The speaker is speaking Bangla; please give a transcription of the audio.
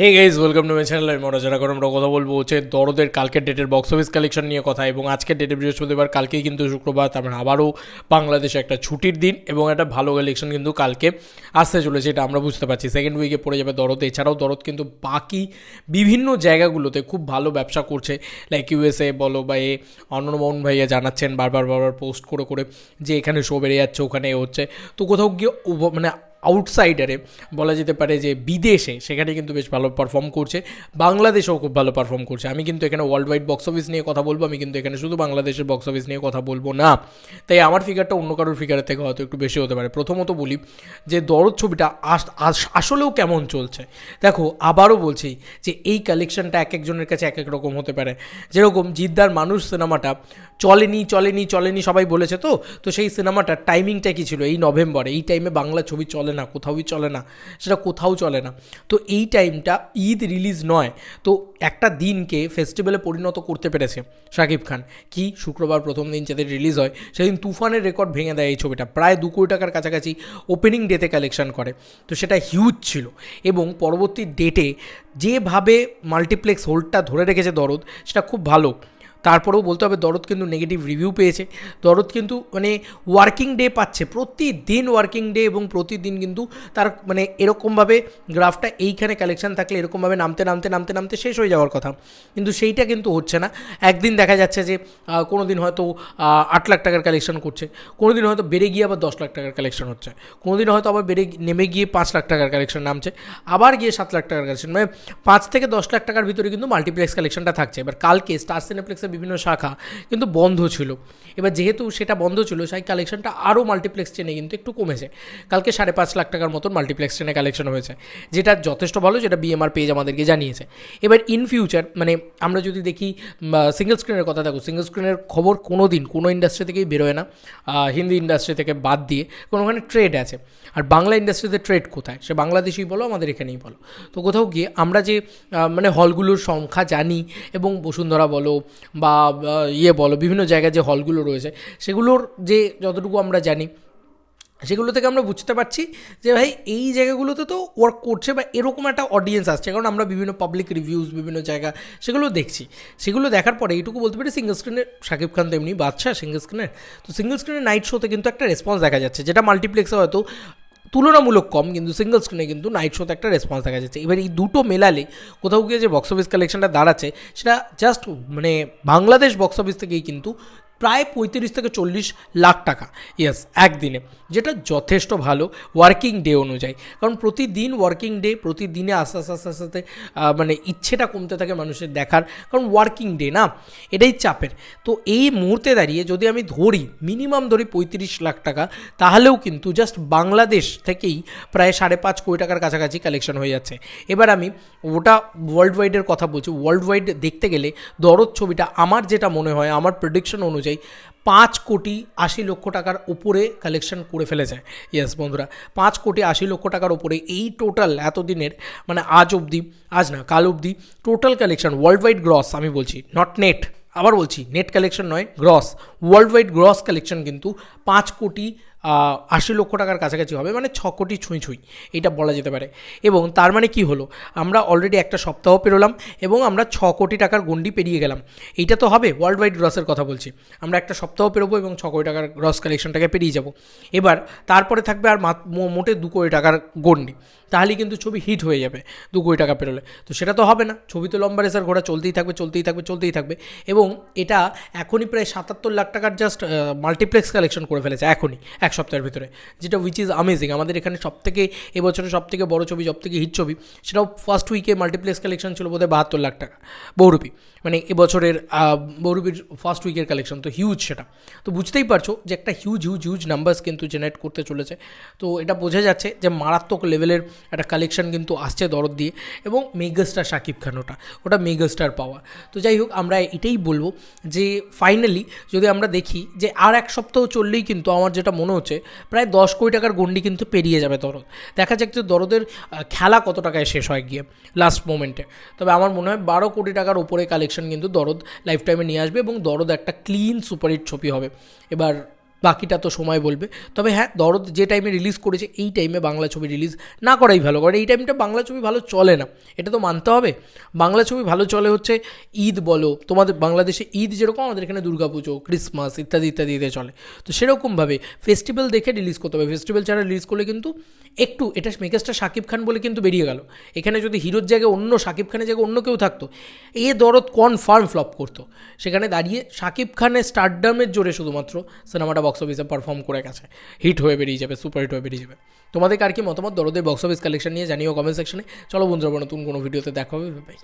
Hey guys welcome to my channel আমি মরা যারা করে আমরা কথা বলব হচ্ছে দরদের কালকের ডেটের বক্স অফিস কালেকশন নিয়ে কথা এবং আজকের ডেটে বৃহস্পতিবার, কালকেই কিন্তু শুক্রবার, তারপরে আবারও বাংলাদেশে একটা ছুটির দিন এবং একটা ভালো কালেকশন কিন্তু কালকে আসতে চলেছে, এটা আমরা বুঝতে পারছি। সেকেন্ড উইকে পড়ে যাবে দরদ। এছাড়াও দরদ কিন্তু বাকি বিভিন্ন জায়গাগুলোতে খুব ভালো ব্যবসা করছে। লাইক ইউএসএ বলো বা এ অনন্যমোহন ভাইয়া জানাচ্ছেন, বারবার বারবার পোস্ট করে করে যে এখানে শো বেড়ে যাচ্ছে, ওখানে হচ্ছে। তো কোথাও গিয়ে মানে আউটসাইডারে বলা যেতে পারে যে বিদেশে, সেখানে কিন্তু বেশ ভালো পারফর্ম করছে। বাংলাদেশেও খুব ভালো পারফর্ম করছে। আমি কিন্তু এখানে ওয়ার্ল্ড ওয়াইড বক্স অফিস নিয়ে কথা বলব, আমি কিন্তু এখানে শুধু বাংলাদেশের বক্স অফিস নিয়ে কথা বলব না। তাই আমার ফিগারটা অন্য কারোর ফিগারের থেকে হয়তো একটু বেশি হতে পারে। প্রথমত বলি যে দরদ ছবিটা আস- আস- আসলেও কেমন চলছে? দেখো, আবারও বলছি যে এই কালেকশনটা এক একজনের কাছে এক এক রকম হতে পারে। যেরকম জিদ্দার মানুষ সিনেমাটা চলেনি চলেনি চলেনি সবাই বলেছে তো? তো সেই সিনেমাটার টাইমিংটা কী ছিল? এই নভেম্বরে, এই টাইমে বাংলা ছবি চলে না, কোথাওই চলে না, সেটা কোথাও চলে না। তো এই টাইমটা ঈদ রিলিজ নয়, তো একটা দিনকে ফেস্টিভ্যালে পরিণত করতে পেরেছে শাকিব খান। কি? শুক্রবার প্রথম দিন যাদের রিলিজ হয়, সেদিন তুফানের রেকর্ড ভেঙে দেয় এই ছবিটা। প্রায় দু কোটি টাকার কাছাকাছি ওপেনিং ডেতে কালেকশন করে। তো সেটা হিউজ ছিল এবং পরবর্তী ডেটে যেভাবে মাল্টিপ্লেক্স হোল্ডটা ধরে রেখেছে দরদ, সেটা খুব ভালো। তারপরেও বলতে হবে দরদ কিন্তু নেগেটিভ রিভিউ পেয়েছে। দরদ কিন্তু মানে ওয়ার্কিং ডে পাচ্ছে। প্রতিদিন ওয়ার্কিং ডে এবং প্রতিদিন কিন্তু তার মানে এরকমভাবে গ্রাফটা এইখানে কালেকশন থাকলে এরকমভাবে নামতে নামতে নামতে নামতে শেষ হয়ে যাওয়ার কথা। কিন্তু সেইটা কিন্তু হচ্ছে না। একদিন দেখা যাচ্ছে যে কোনো দিন হয়তো আট লাখ টাকার কালেকশন করছে। কোনো দিন হয়তো বেড়ে গিয়ে আবার দশ লাখ টাকার কালেকশন হচ্ছে। কোনো দিন হয়তো আবার বেড়ে নেমে গিয়ে পাঁচ লাখ টাকার কালেকশন নামছে। আবার গিয়ে সাত লাখ টাকার কালেকশন মানে পাঁচ থেকে দশ লাখ টাকার ভিতরে কিন্তু মাল্টিপ্লেক্স কালেকশনটা থাকছে। এবার কালকে স্টার সিনেপ্লেক্সের বিভিন্ন শাখা, কিন্তু বন্ধ ছিল। এবার যেহেতু সেটা বন্ধ ছিল, সেই কালেকশনটা আরও মাল্টিপ্লেক্স চেনে কিন্তু একটু কমেছে। কালকে সাড়ে পাঁচ লাখ টাকার মতন মাল্টিপ্লেক্স চেনে কালেকশন হয়েছে, যেটা যথেষ্ট ভালো, যেটা বিএমআর পেজ আমাদেরকে জানিয়েছে। এবার ইন ফিউচার মানে আমরা যদি দেখি সিঙ্গেল স্ক্রিনের কথা দেখো সিঙ্গেল স্ক্রিনের খবর কোনো দিন কোনো ইন্ডাস্ট্রি থেকেই বেরোয় না। হিন্দি ইন্ডাস্ট্রি থেকে বাদ দিয়ে কোনো ওখানে ট্রেড আছে। আর বাংলা ইন্ডাস্ট্রিতে ট্রেড কোথায়? সে বাংলাদেশেই বলো, আমাদের এখানেই বলো। তো কোথাও গিয়ে আমরা যে মানে হলগুলোর সংখ্যা জানি এবং বসুন্ধরা বলো বা ইয়ে বলো, বিভিন্ন জায়গায় যে হলগুলো রয়েছে, সেগুলোর যে যতটুকু আমরা জানি, সেগুলো থেকে আমরা বুঝতে পারছি যে ভাই, এই জায়গাগুলোতে তো ওয়ার্ক করছে বা এরকম একটা অডিয়েন্স আসছে। কারণ আমরা বিভিন্ন পাবলিক রিভিউজ বিভিন্ন জায়গা, সেগুলো দেখছি। সেগুলো দেখার পরে এইটুকু বলতে পারি সিঙ্গেল স্ক্রিনের শাকিব খান তো এমনি বাদশা সিঙ্গেল স্ক্রিনের তো সিঙ্গেল স্ক্রিনের নাইট শোতে কিন্তু একটা রেসপন্স দেখা যাচ্ছে, যেটা মাল্টিপ্লেক্সে হয়তো তুলনামূলক কম, কিন্তু সিঙ্গল স্ক্রিনে কিন্তু নাইট শোতে একটা রেসপন্স দেখা যাচ্ছে। এবার এই দুটো মেলালে কোথাও গিয়ে যে বক্স অফিস কালেকশনটা দাঁড়াচ্ছে, সেটা জাস্ট মানে বাংলাদেশ বক্স অফিস থেকেই কিন্তু প্রায় পঁয়ত্রিশ থেকে চল্লিশ লাখ টাকা। ইয়েস একদিনে। যেটা যথেষ্ট ভালো ওয়ার্কিং ডে অনুযায়ী। কারণ প্রতিদিন ওয়ার্কিং ডে প্রতিদিনে আস্তে আস্তে আস্তে আস্তে আস্তে, মানে ইচ্ছেটা কমতে থাকে মানুষের দেখার। কারণ ওয়ার্কিং ডে না? এটাই চাপের। তো এই মুহূর্তে দাঁড়িয়ে যদি আমি ধরি মিনিমাম ধরি পঁয়ত্রিশ লাখ টাকা তাহলেও কিন্তু জাস্ট বাংলাদেশ থেকেই প্রায় সাড়ে পাঁচ কোটি টাকার কাছাকাছি কালেকশন হয়ে যাচ্ছে। এবার আমি ওটা ওয়ার্ল্ড ওয়াইডের কথা বলছি। ওয়ার্ল্ড ওয়াইড দেখতে গেলে দরদ ছবিটা আমার যেটা মনে হয় আমার প্রেডিকশন অনুযায়ী পাঁচ কোটি আশি লক্ষ টাকার উপরে কালেকশন করে ফেলেছে। ইয়েস বন্ধুরা, পাঁচ কোটি আশি লক্ষ টাকার উপরে এই টোটাল এতদিনের মানে আজ অবধি, আজ না, কাল অবধি total collection world wide gross আমি বলছি নট নেট আবার বলছি নেট কালেকশন নয় gross world wide gross collection কিন্তু পাঁচ কোটি আশি লক্ষ টাকার কাছাকাছি হবে মানে ছ কোটি ছুঁই ছুঁই, এইটা বলা যেতে পারে। এবং তার মানে কি হলো? আমরা অলরেডি একটা সপ্তাহ পেরোলাম এবং আমরা ছ কোটি টাকার গন্ডি পেরিয়ে গেলাম। এইটা তো হবে ওয়ার্ল্ড ওয়াইড গ্রসের কথা বলছি। আমরা একটা সপ্তাহ পেরোবো এবং ছ কোটি টাকার গ্রস কালেকশনটাকে পেরিয়ে যাব। এবার তারপরে থাকবে আর মোটে দু কোটি টাকার গন্ডি তাহলে কিন্তু ছবি হিট হয়ে যাবে দু কোটি টাকা পেরোলে। তো সেটা তো হবে না, ছবি তো লম্বা রেসার ঘোড়া, চলতেই থাকবে চলতেই থাকবে চলতেই থাকবে। এবং এটা এখনই প্রায় সাতাত্তর লাখ টাকার জাস্ট মাল্টিপ্লেক্স কালেকশন করে ফেলেছে, এখনই, এক সপ্তাহের ভিতরে। যেটা উইচ ইজ আমেজিং আমাদের এখানে সব থেকে এবছরের সব থেকে বড় ছবি সব থেকে হিট ছবি, সেটাও ফার্স্ট উইকে মাল্টিপ্লেক্স কালেকশন ছিল বোধহয় বাহাত্তর লাখ টাকা, বহুরূপী। মানে এবছরের বহুরূপীর ফার্স্ট উইকের কালেকশন তো হিউজ সেটা। তো বুঝতেই পারছ যে একটা হিউজ হিউজ হিউজ নাম্বারস কিন্তু জেনারেট করতে চলেছে। তো এটা বোঝা যাচ্ছে যে মারাত্মক লেভেলের একটা কালেকশন কিন্তু আসছে দরদ দিয়ে, এবং মেগাস্টার শাকিব খান ওটা ওটা মেগাস্টার পাওয়া তো যাই হোক, আমরা এটাই বলব যে ফাইনালি যদি আমরা দেখি যে আর এক সপ্তাহ চললেই কিন্তু আমার যেটা মনে হচ্ছে, প্রায় দশ কোটি টাকার গন্ডি কিন্তু পেরিয়ে যাবে দরদ। দেখা যাক যে দরদের খেলা কত টাকায় শেষ হয় গিয়ে লাস্ট মোমেন্টে তবে আমার মনে হয় বারো কোটি টাকার উপরে কালেকশন কিন্তু দরদ লাইফ টাইমে নিয়ে আসবে এবং দরদ একটা ক্লিন সুপারহিট ছবি হবে। এবার বাকিটা তো সময় বলবে। তবে হ্যাঁ দরদ যে টাইমে রিলিজ করেছে, এই টাইমে বাংলা ছবি রিলিজ না করাই ভালো। কারণ এই টাইমটা বাংলা ছবি ভালো চলে না। এটা তো মানতে হবে। বাংলা ছবি ভালো চলে হচ্ছে ঈদ বলো। তোমাদের বাংলাদেশে ঈদ যেরকম, আমাদের এখানে দুর্গাপুজো ক্রিসমাস ইত্যাদি ইত্যাদিতে চলে। তো সেরকমভাবে ফেস্টিভ্যাল দেখে রিলিজ করতে হবে। ফেস্টিভ্যাল ছাড়া রিলিজ করলে কিন্তু একটু এটা মেকেসটা শাকিব খান বলে কিন্তু বেরিয়ে গেল। এখানে যদি হিরোর জায়গায় অন্য শাকিব খানের জায়গায় অন্য কেউ থাকতো, এ দরদ কনফার্ম ফ্লপ করতো। সেখানে দাঁড়িয়ে শাকিব খানের স্টারডামের জোরে শুধুমাত্র সিনেমাটা বক্স অফিসে পারফর্ম করে গেছে। হিট হয়ে বেরিয়ে যাবে সুপার হিট হয়ে বেরিয়ে যাবে। তোমাদের আর কি মতামত? দরদের বক্স অফিস কালেকশন নিয়ে জানিও কমেন্ট সেকশনে চলো বন্ধুরা, নতুন কোনো ভিডিওতে দেখা হবে বাই